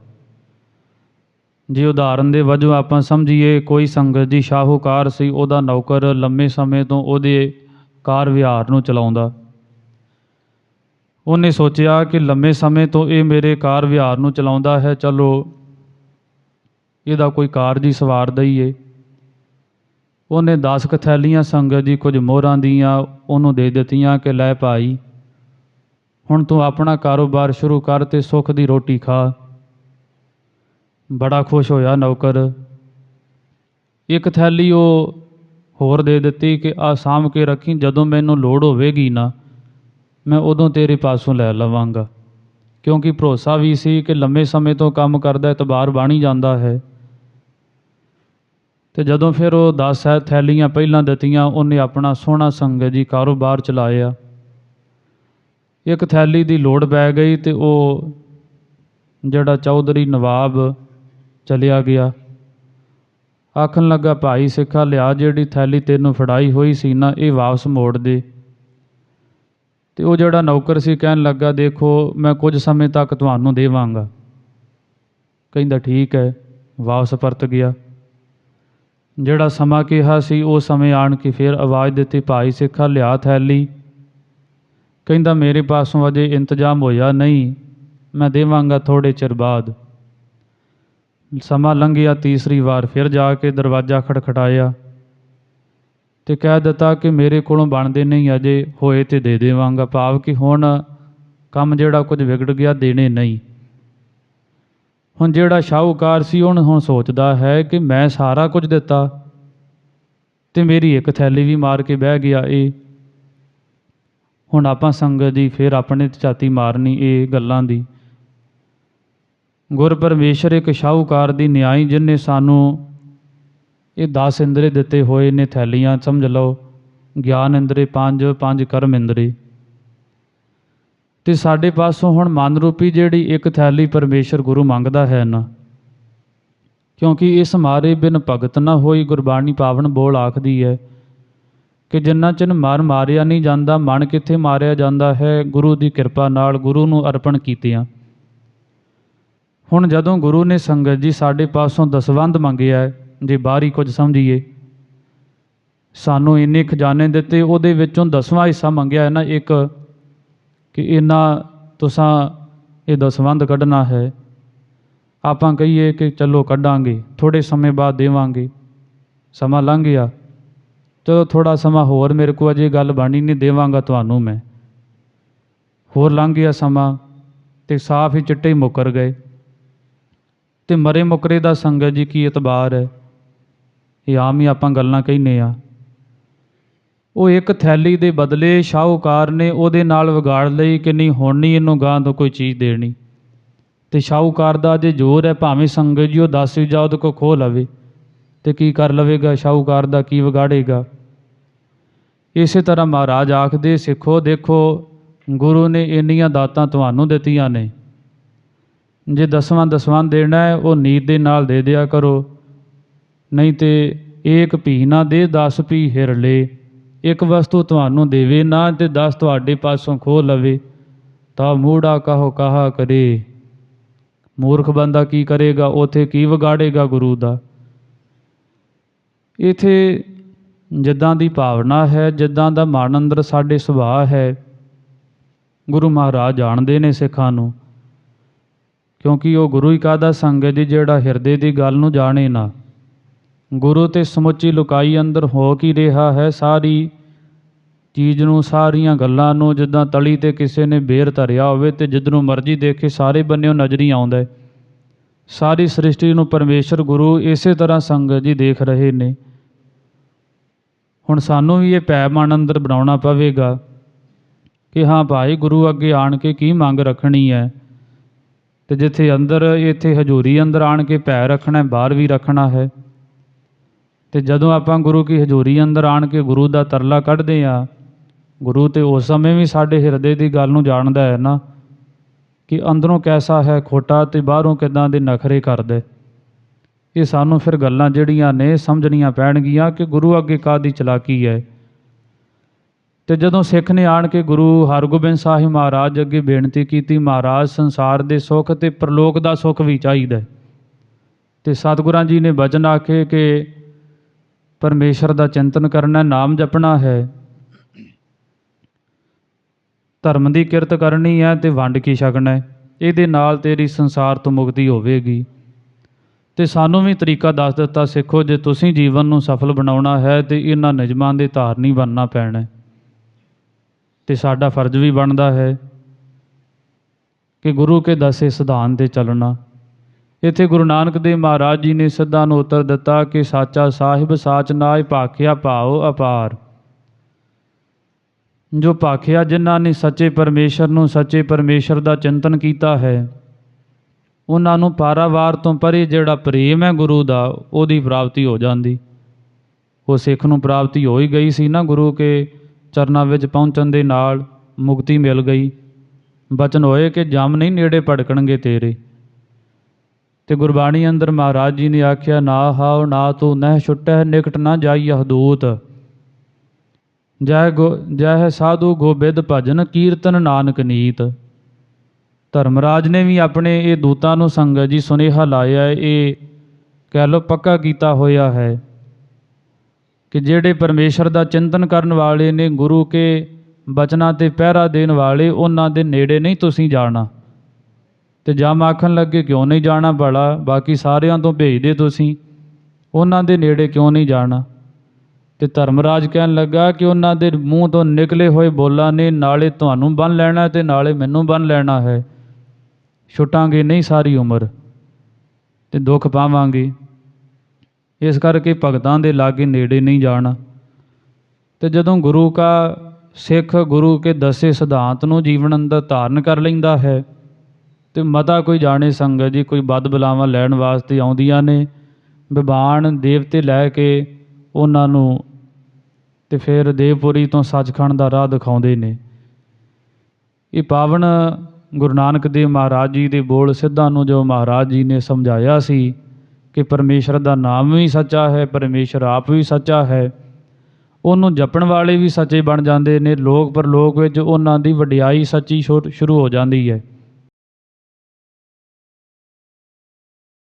ਜੇ ਉਦਾਹਰਨ ਦੇ ਵਜੋਂ ਆਪਾਂ ਸਮਝੀਏ, ਕੋਈ ਸੰਗਤ ਦੀ ਸ਼ਾਹੂਕਾਰ ਸੀ, ਉਹਦਾ ਨੌਕਰ ਲੰਮੇ ਸਮੇਂ ਤੋਂ ਉਹਦੇ ਕਾਰ ਵਿਹਾਰ ਨੂੰ ਚਲਾਉਂਦਾ। ਉਹਨੇ ਸੋਚਿਆ ਕਿ ਲੰਮੇ ਸਮੇਂ ਤੋਂ ਇਹ ਮੇਰੇ ਕਾਰ ਵਿਹਾਰ ਨੂੰ ਚਲਾਉਂਦਾ ਹੈ, ਚਲੋ ਇਹਦਾ ਕੋਈ ਕਾਰਜ ਹੀ ਸਵਾਰ ਦਈਏ। ਉਹਨੇ 10 ਕਥੈਲੀਆਂ ਸੰਗਤ ਦੀ ਕੁਝ ਮੋਹਰਾਂ ਦੀਆਂ ਉਹਨੂੰ ਦੇ ਦਿੱਤੀਆਂ ਕਿ ਲੈ ਭਾਈ, ਹੁਣ ਤੂੰ ਆਪਣਾ ਕਾਰੋਬਾਰ ਸ਼ੁਰੂ ਕਰ ਤੇ ਸੁੱਖ ਦੀ ਰੋਟੀ ਖਾ। ਬੜਾ ਖੁਸ਼ ਹੋਇਆ ਨੌਕਰ। ਇੱਕ ਥੈਲੀ ਉਹ ਹੋਰ ਦੇ ਦਿੱਤੀ ਕਿ ਆ ਸਾਂਭ ਕੇ ਰੱਖੀ, ਜਦੋਂ ਮੈਨੂੰ ਲੋੜ ਹੋਵੇਗੀ ਨਾ, ਮੈਂ ਉਦੋਂ ਤੇਰੇ ਪਾਸੋਂ ਲੈ ਲਵਾਂਗਾ। ਕਿਉਂਕਿ ਭਰੋਸਾ ਵੀ ਸੀ ਕਿ ਲੰਮੇ ਸਮੇਂ ਤੋਂ ਕੰਮ ਕਰਦਾ ਇਤਬਾਰ ਬਣ ਹੀ ਜਾਂਦਾ ਹੈ। ਤੇ ਜਦੋਂ ਫਿਰ ਉਹ 10 ਹੈ ਥੈਲੀਆਂ ਪਹਿਲਾਂ ਦਿੱਤੀਆਂ, ਉਹਨੇ ਆਪਣਾ ਸੋਹਣਾ ਸੰਗਤ ਜੀ ਕਾਰੋਬਾਰ ਚਲਾਇਆ। ਇੱਕ ਥੈਲੀ ਦੀ ਲੋੜ ਪੈ ਗਈ ਤੇ ਉਹ ਜਿਹੜਾ ਚੌਧਰੀ ਨਵਾਬ ਚਲਿਆ ਗਿਆ। ਆਖਣ ਲੱਗਾ, ਭਾਈ ਸਿੱਖਾ, ਲਿਆ ਜਿਹੜੀ ਥੈਲੀ ਤੈਨੂੰ ਫੜਾਈ ਹੋਈ ਸੀ ਨਾ, ਇਹ ਵਾਪਸ ਮੋੜ ਦੇ। ਤੇ ਉਹ ਜਿਹੜਾ ਨੌਕਰ ਸੀ, ਕਹਿਣ ਲੱਗਾ, ਦੇਖੋ, ਮੈਂ ਕੁਝ ਸਮੇਂ ਤੱਕ ਤੁਹਾਨੂੰ ਦੇਵਾਂਗਾ। ਕਹਿੰਦਾ, ਠੀਕ ਹੈ। ਵਾਪਸ ਪਰਤ ਗਿਆ। ਜਿਹੜਾ ਸਮਾਂ ਕਿਹਾ ਸੀ, ਉਹ ਸਮੇਂ ਆਣ ਕੇ ਫਿਰ ਆਵਾਜ਼ ਦਿੱਤੀ, ਭਾਈ ਸਿੱਖਾ, ਲਿਆ ਥੈਲੀ। ਕਹਿੰਦਾ, ਮੇਰੇ ਪਾਸੋਂ ਅਜੇ ਇੰਤਜ਼ਾਮ ਹੋਇਆ ਨਹੀਂ। ਮੈਂ ਦੇਵਾਂਗਾ ਥੋੜੇ ਚਿਰ ਬਾਅਦ। ਸਮਾਂ ਲੰਘਿਆ ਤੀਸਰੀ ਵਾਰ, ਫਿਰ ਜਾ ਕੇ ਦਰਵਾਜ਼ਾ ਖੜਖੜਾਇਆ ਤੇ ਕਹਿ ਦਿੱਤਾ ਕਿ ਮੇਰੇ ਕੋਲੋਂ ਬਣਦੇ ਨਹੀਂ, ਅਜੇ ਹੋਏ ਤੇ ਦੇ ਦੇਵਾਂਗਾ। ਭਾਵ ਕਿ ਹੁਣ ਕੰਮ ਜਿਹੜਾ ਕੁਝ ਵਿਗੜ ਗਿਆ, ਦੇਣੇ ਨਹੀਂ। ਹੁਣ ਜਿਹੜਾ ਸ਼ਾਹੂਕਾਰ ਸੀ, ਉਹਨ ਹੁਣ ਸੋਚਦਾ ਹੈ ਕਿ ਮੈਂ ਸਾਰਾ ਕੁਝ ਦਿੱਤਾ ਤੇ ਮੇਰੀ ਇੱਕ ਥੈਲੀ ਵੀ ਮਾਰ ਕੇ ਬਹਿ ਗਿਆ ਇਹ ਹੁਣ ਆਪਾਂ ਸੰਗਤ ਦੀ, ਫਿਰ ਆਪਣੇ ਤੇ ਝਾਤੀ ਮਾਰਨੀ ਇਹ ਗੱਲਾਂ ਦੀ। ਗੁਰ ਪਰਮੇਸ਼ਰ ਇੱਕ ਸ਼ਾਹੂਕਾਰ ਦੀ ਨਿਆਈ ਜਿਨੇ ਸਾਨੂੰ ਇਹ 10 ਇੰਦਰੇ ਦਿੱਤੇ ਹੋਏ ਨੇ ਥੈਲੀਆਂ, ਸਮਝ ਲਓ, ਗਿਆਨ ਇੰਦਰੇ, ਪੰਜ ਪੰਜ ਕਰਮ ਇੰਦਰੇ। ਤੇ ਸਾਡੇ ਪਾਸੋਂ ਹੁਣ ਮਨ ਰੂਪੀ ਜਿਹੜੀ ਇੱਕ ਥੈਲੀ ਪਰਮੇਸ਼ਰ ਗੁਰੂ ਮੰਗਦਾ ਹੈ ਨਾ, ਕਿਉਂਕਿ ਇਸ ਮਾਰੇ ਬਿਨ ਭਗਤ ਨਾ ਹੋਈ ਗੁਰਬਾਣੀ ਪਾਵਨ ਬੋਲ ਆਖਦੀ ਹੈ ਕਿ ਜਿੰਨਾ ਚਿਰ ਮਰ ਮਾਰਿਆ ਨਹੀਂ ਜਾਂਦਾ, ਮਨ ਕਿੱਥੇ ਮਾਰਿਆ ਜਾਂਦਾ ਹੈ, ਗੁਰੂ ਦੀ ਕਿਰਪਾ ਨਾਲ ਗੁਰੂ ਨੂੰ ਅਰਪਣ ਕੀਤਿਆਂ। ਹੁਣ ਜਦੋਂ ਗੁਰੂ ਨੇ ਸੰਗਤ ਜੀ ਸਾਡੇ ਪਾਸੋਂ ਦਸਵੰਧ ਮੰਗਿਆ ਹੈ, ਜੇ ਬਾਹਰੀ ਕੁਝ ਸਮਝੀਏ ਸਾਨੂੰ ਇੰਨੇ ਖਜ਼ਾਨੇ ਦਿੱਤੇ ਉਹਦੇ ਵਿੱਚੋਂ ਦਸਵਾਂ ਹਿੱਸਾ ਮੰਗਿਆ ਹੈ ਨਾ ਇੱਕ ਕਿ ਇਹਨਾਂ ਤੁਸਾਂ ਇਹ ਦਸਵੰਧ ਕੱਢਣਾ ਹੈ। ਆਪਾਂ ਕਹੀਏ ਕਿ ਚਲੋ ਕੱਢਾਂਗੇ ਥੋੜੇ ਸਮੇਂ ਬਾਅਦ ਦੇਵਾਂਗੇ ਸਮਾਂ ਲੰਘ ਗਿਆ। ਚਲੋ ਥੋੜਾ ਸਮਾਂ ਹੋਰ ਮੇਰੇ ਕੋਲ ਅਜੇ ਗੱਲ ਬਣੀ ਨਹੀਂ ਦੇਵਾਂਗਾ ਤੁਹਾਨੂੰ ਮੈਂ। ਹੋਰ ਲੰਘ ਗਿਆ ਸਮਾਂ ਤੇ ਸਾਫ਼ ਹੀ ਚਿੱਟੇ ਹੀ ਮੁੱਕਰ ਗਏ। ਤੇ ਮਰੇ ਮੁਕਰੇ ਦਾ ਸੰਗਤ ਜੀ ਕੀ ਇਤਬਾਰ ਹੈ? ਇਹ ਆਮ ਹੀ ਆਪਾਂ ਗੱਲਾਂ ਕਹਿੰਨੇ ਆ ਉਹ ਇੱਕ ਥੈਲੀ ਦੇ ਬਦਲੇ ਸ਼ਾਹੂਕਾਰ ਨੇ ਉਹਦੇ ਨਾਲ ਵਿਗਾੜ ਲਈ ਕਿ ਨਹੀਂ, ਹੁਣ ਨਹੀਂ ਇਹਨੂੰ ਗਾਂ ਤੋਂ ਕੋਈ ਚੀਜ਼ ਦੇਣੀ। ਤੇ ਸ਼ਾਹੂਕਾਰ ਦਾ ਜੇ ਜ਼ੋਰ ਹੈ, ਭਾਵੇਂ ਸੰਗਤ ਜੀ ਉਹ ਦੱਸ ਵੀ ਜਾ ਉਹਦੇ ਕੋ ਖੋ ਲਵੇ। ਤੇ ਕੀ ਕਰ ਲਵੇਗਾ? ਸ਼ਾਹੂਕਾਰ ਦਾ ਕੀ ਵਿਗਾੜੇਗਾ? ਇਸੇ ਤਰ੍ਹਾਂ ਮਹਾਰਾਜ ਆਖਦੇ, ਸਿੱਖੋ ਦੇਖੋ, ਗੁਰੂ ਨੇ ਇੰਨੀਆਂ ਦਾਤਾਂ ਤੁਹਾਨੂੰ ਦਿੱਤੀਆਂ ਨੇ। ਜੇ ਦਸਵਾਂ ਦਸਵਾਂ ਦੇਣਾ ਹੈ, ਉਹ ਨੀਤ ਦੇ ਨਾਲ ਦੇ ਦਿਆ ਕਰੋ। ਨਹੀਂ ਤੇ ਏਕ ਭੀ ਨਾ ਦੇ 10 ਭੀ ਹਿਰ ਲੇ। ਇੱਕ ਵਸਤੂ ਤੁਹਾਨੂੰ ਦੇਵੇ, ਨਾ ਤੇ 10 ਤੁਹਾਡੇ ਪਾਸੋਂ ਖੋਹ ਲਵੇ। ਤਾਂ ਮੂੜਾ ਕਹੋ ਕਹਾ ਕਰੇ। ਮੂਰਖ ਬੰਦਾ ਕੀ ਕਰੇਗਾ? ਉਥੇ ਕੀ ਵਿਗਾੜੇਗਾ ਗੁਰੂ ਦਾ? ਇਥੇ ਜਿੱਦਾਂ ਦੀ ਭਾਵਨਾ ਹੈ, ਜਿੱਦਾਂ ਦਾ ਮਨ ਅੰਦਰ ਸਾਡੇ ਸੁਭਾਅ ਹੈ, ਗੁਰੂ ਮਹਾਰਾਜ ਜਾਣਦੇ ਨੇ ਸਿੱਖਾਂ ਨੂੰ। ਕਿਉਂਕਿ ਉਹ ਗੁਰੂ ਹੀ ਕਾਦਾ ਸੰਗ ਹੈ ਜੀ, ਜਿਹੜਾ ਹਿਰਦੇ ਦੀ ਗੱਲ ਨੂੰ ਜਾਣੇ ਨਾ। ਗੁਰੂ ਤੇ ਸਮੁੱਚੀ ਲੁਕਾਈ ਅੰਦਰ ਹੋ ਕੀ ਰਿਹਾ ਹੈ, ਸਾਰੀ ਚੀਜ਼ ਨੂੰ, ਸਾਰੀਆਂ ਗੱਲਾਂ ਨੂੰ, ਜਿੱਦਾਂ ਤਲੀ ਤੇ ਕਿਸੇ ਨੇ ਬੇਰ ਧਰਿਆ ਹੋਵੇ ਤੇ ਜਿੱਧਰੋਂ ਮਰਜ਼ੀ ਦੇਖੇ, ਸਾਰੇ ਬੰਨਿਓ ਨਜ਼ਰ ਹੀ। ਆਉਂਦਾ ਸਾਰੀ ਸ੍ਰਿਸ਼ਟੀ ਨੂੰ ਪਰਮੇਸ਼ਰ ਗੁਰੂ ਇਸੇ ਤਰ੍ਹਾਂ ਸੰਗਤ ਜੀ ਦੇਖ ਰਹੇ ਨੇ। ਹੁਣ ਸਾਨੂੰ ਵੀ ਇਹ ਪੈਮਾਨ ਅੰਦਰ ਬਣਾਉਣਾ ਪਵੇਗਾ ਕਿ ਹਾਂ ਭਾਈ ਗੁਰੂ ਅੱਗੇ ਆਣ ਕੇ ਕੀ ਮੰਗ ਰੱਖਣੀ ਹੈ। ਤੇ ਜਿੱਥੇ ਅੰਦਰ, ਇੱਥੇ ਹਜ਼ੂਰੀ ਅੰਦਰ ਆਣ ਕੇ ਪੈ ਰੱਖਣਾ ਬਾਹਰ ਵੀ ਰੱਖਣਾ ਹੈ। ਤੇ ਜਦੋਂ ਆਪਾਂ ਗੁਰੂ ਕੀ ਹਜ਼ੂਰੀ ਅੰਦਰ ਆਣ ਕੇ ਗੁਰੂ ਦਾ ਤਰਲਾ ਕੱਢਦੇ ਆ ਗੁਰੂ ਤੇ ਉਸ ਸਮੇਂ ਵੀ ਸਾਡੇ ਹਿਰਦੇ ਦੀ ਗੱਲ ਨੂੰ ਜਾਣਦਾ ਹੈ ਨਾ, ਕਿ ਅੰਦਰੋਂ ਕੈਸਾ ਹੈ, ਖੋਟਾ ਤੇ ਬਾਹਰੋਂ ਕਿਦਾਂ ਦੇ ਨਖਰੇ ਕਰਦਾ। ਇਹ ਸਾਨੂੰ ਫਿਰ ਗੱਲਾਂ ਜਿਹੜੀਆਂ ਨੇ ਸਮਝਣੀਆਂ ਪੈਣਗੀਆਂ ਕਿ ਗੁਰੂ ਅੱਗੇ ਕਾਦੀ ਚਲਾਕੀ ਹੈ। ਤੇ ਜਦੋਂ ਸਿੱਖ ਨੇ ਆਣ ਕੇ ਗੁਰੂ ਹਰਗੋਬਿੰਦ ਸਾਹਿਬ ਮਹਾਰਾਜ ਅੱਗੇ ਬੇਨਤੀ ਕੀਤੀ, ਮਹਾਰਾਜ ਸੰਸਾਰ ਦੇ ਸੁੱਖ ਤੇ ਪ੍ਰਲੋਕ ਦਾ ਸੁੱਖ ਵੀ ਚਾਹੀਦਾ ਹੈ। ਤੇ ਸਤਿਗੁਰਾਂ ਜੀ ਨੇ ਵਚਨ ਆਖੇ ਕਿ ਪਰਮੇਸ਼ਰ ਦਾ ਚਿੰਤਨ ਕਰਨਾ ਨਾਮ ਜਪਣਾ ਹੈ। ਧਰਮ ਦੀ ਕਿਰਤ ਕਰਨੀ ਹੈ ਤੇ ਵੰਡ ਕੀ ਛਕਣਾ ਹੈ। ਇਹਦੇ ਨਾਲ ਤੇਰੀ ਸੰਸਾਰ ਤੋਂ ਮੁਕਤੀ ਹੋਵੇਗੀ। ਤੇ ਸਾਨੂੰ ਵੀ ਤਰੀਕਾ ਦੱਸ ਦਿੱਤਾ, ਸਿੱਖੋ, ਜੇ ਤੁਸੀਂ ਜੀਵਨ ਨੂੰ ਸਫਲ ਬਣਾਉਣਾ ਹੈ ਤੇ ਇਹਨਾਂ ਨਿਯਮਾਂ ਦੇ ਧਾਰਨੀ ਬਣਨਾ ਪੈਣਾ ਹੈ। ਤੇ ਸਾਡਾ ਫਰਜ਼ ਵੀ ਬਣਦਾ ਹੈ ਕਿ ਗੁਰੂ ਕੇ ਦਸੇ ਸਿਧਾਂਤ ਤੇ ਚੱਲਣਾ। ਇੱਥੇ ਗੁਰੂ ਨਾਨਕ ਦੇਵ ਮਹਾਰਾਜ ਜੀ ਨੇ ਸਿੱਧਾ ਨੂੰ ਉੱਤਰ ਦਿੱਤਾ ਕਿ ਸਾਚਾ ਸਾਹਿਬ, ਸਾਚ ਨਾਇ, ਭਾਖਿਆ ਭਾਉ, ਅਪਾਰ। ਜੋ ਭਾਖਿਆ ਜਿਨ੍ਹਾਂ ਨੇ ਸੱਚੇ ਪਰਮੇਸ਼ਰ ਨੂੰ ਸੱਚੇ ਪਰਮੇਸ਼ਰ ਦਾ ਚਿੰਤਨ ਕੀਤਾ ਹੈ, ਉਹਨਾਂ ਨੂੰ ਪਾਰਾਵਾਰ ਤੋਂ ਪਰੇ ਜਿਹੜਾ ਪ੍ਰੇਮ ਹੈ ਗੁਰੂ ਦਾ, ਉਹਦੀ ਪ੍ਰਾਪਤੀ ਹੋ ਜਾਂਦੀ। ਉਹ ਸਿੱਖ ਨੂੰ ਪ੍ਰਾਪਤੀ ਹੋ ਹੀ ਗਈ ਸੀ ਨਾ ਗੁਰੂ ਕੇ ਚਰਨਾਂ ਵਿੱਚ ਪਹੁੰਚਣ ਦੇ ਨਾਲ ਮੁਕਤੀ ਮਿਲ ਗਈ। ਬਚਨ ਹੋਏ ਕਿ ਜਮ ਨਹੀਂ ਨੇੜੇ ਭੜਕਣਗੇ ਤੇਰੇ। ਤੇ ਗੁਰਬਾਣੀ ਅੰਦਰ ਮਹਾਰਾਜ ਜੀ ਨੇ ਆਖਿਆ, ਨਾ ਹਾਉ, ਨਾ ਤੂੰ, ਨਹਿ ਛੁਟੈ ਨਿਕਟ ਨਾ ਜਾਈ ਹਦੂਤ ਜੈ ਗੋ, ਜੈ ਸਾਧੂ ਗੋਬਿੰਦ ਭਜਨ ਕੀਰਤਨ ਨਾਨਕ ਨੀਤ। ਧਰਮਰਾਜ ਨੇ ਵੀ ਆਪਣੇ ਇਹ ਦੂਤਾਂ ਨੂੰ ਸੰਗਤ ਜੀ ਸੁਨੇਹਾ ਲਾਇਆ, ਇਹ ਕਹਿ ਲੋ ਪੱਕਾ ਕੀਤਾ ਹੋਇਆ ਹੈ। ਕਿ ਜਿਹੜੇ ਪਰਮੇਸ਼ਰ ਦਾ ਚਿੰਤਨ ਕਰਨ ਵਾਲੇ ਨੇ ਗੁਰੂ ਕੇ ਬਚਨਾਂ ਤੇ ਪਹਿਰਾ ਦੇਣ ਵਾਲੇ, ਉਹਨਾਂ ਦੇ ਨੇੜੇ ਨਹੀਂ ਤੁਸੀਂ ਜਾਣਾ। ਤੇ ਜਮ ਆਖਣ ਲੱਗੇ, ਕਿਉਂ ਨਹੀਂ ਜਾਣਾ ਭਲਾ? ਬਾਕੀ ਸਾਰਿਆਂ ਤੋਂ ਭੇਜਦੇ ਤੁਸੀਂ। ਉਹਨਾਂ ਦੇ ਨੇੜੇ ਕਿਉਂ ਨਹੀਂ ਜਾਣਾ? ਤੇ ਧਰਮਰਾਜ ਕਹਿਣ ਲੱਗਾ ਕਿ ਉਹਨਾਂ ਦੇ ਮੂੰਹ ਤੋਂ ਨਿਕਲੇ ਹੋਏ ਬੋਲਾਂ ਨੇ, ਨਾਲੇ ਤੁਹਾਨੂੰ ਬੰਨ ਲੈਣਾ ਤੇ ਨਾਲੇ ਮੈਨੂੰ ਬੰਨ ਲੈਣਾ ਹੈ। ਛੁੱਟਾਂਗੇ ਨਹੀਂ ਸਾਰੀ ਉਮਰ। ਤੇ ਦੁੱਖ ਪਾਵਾਂਗੇ। ਇਸ ਕਰਕੇ ਭਗਤਾਂ ਦੇ ਲਾਗੇ ਨੇੜੇ ਨਹੀਂ ਜਾਣਾ। ਤੇ ਜਦੋਂ ਗੁਰੂ ਕਾ ਸਿੱਖ ਗੁਰੂ ਕੇ ਦਸੇ ਸਿਧਾਂਤ ਨੂੰ ਜੀਵਨ ਅੰਦਰ ਧਾਰਨ ਕਰ ਲੈਂਦਾ ਹੈ, ਤੇ ਮਤਾ ਕੋਈ ਜਾਣੇ ਸੰਗਤ ਜੀ, ਕੋਈ ਬਦ ਬਲਾਵਾਂ ਲੈਣ ਵਾਸਤੇ ਆਉਂਦੀਆਂ ਨੇ ਵਿਬਾਨ ਦੇਵਤੇ ਲੈ ਕੇ ਉਹਨਾਂ ਨੂੰ ਤੇ ਫਿਰ ਦੇਵਪੁਰੀ ਤੋਂ ਸੱਚਖੰਡ ਦਾ ਰਾਹ ਦਿਖਾਉਂਦੇ ਨੇ। ਇਹ ਪਾਵਨ ਗੁਰੂ ਨਾਨਕ ਦੇਵ ਮਹਾਰਾਜ ਜੀ ਦੇ ਬੋਲ ਸਿੱਧਾਂ ਨੂੰ ਜੋ ਮਹਾਰਾਜ ਜੀ ਨੇ ਸਮਝਾਇਆ ਸੀ ਕਿ ਪਰਮੇਸ਼ਰ ਦਾ ਨਾਮ ਵੀ ਸੱਚਾ ਹੈ, ਪਰਮੇਸ਼ਰ ਆਪ ਵੀ ਸੱਚਾ ਹੈ। ਉਹਨੂੰ ਜਪਣ ਵਾਲੇ ਵੀ ਸੱਚੇ ਬਣ ਜਾਂਦੇ ਨੇ। ਲੋਕ ਪਰਲੋਕ ਵਿੱਚ ਉਹਨਾਂ ਦੀ ਵਡਿਆਈ ਸੱਚੀ ਸ਼ੁਰੂ ਹੋ ਜਾਂਦੀ ਹੈ।